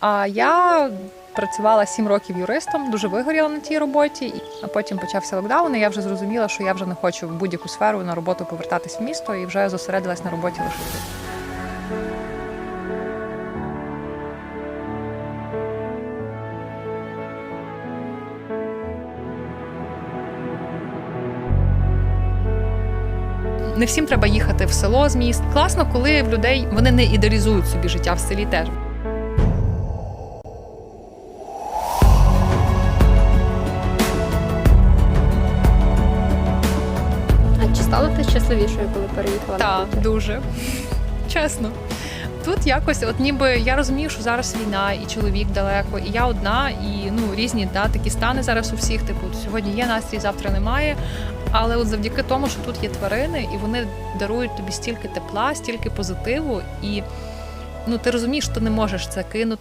А я працювала сім років юристом, дуже вигоріла на тій роботі. А потім почався локдаун, і я вже зрозуміла, що я вже не хочу в будь-яку сферу на роботу повертатись в місто і вже зосередилась на роботі лише. Не всім треба їхати в село з міст. Класно, коли в людей вони не ідеалізують собі життя в селі теж. Чи стала ти щасливішою, коли переїхала? Так, дуже чесно. Тут якось, от ніби я розумію, що зараз війна, і чоловік далеко, і я одна, і ну різні да, такі стани зараз у всіх. Типу, сьогодні є настрій, завтра немає. Але от завдяки тому, що тут є тварини, і вони дарують тобі стільки тепла, стільки позитиву, і ну ти розумієш, що ти не можеш це кинути.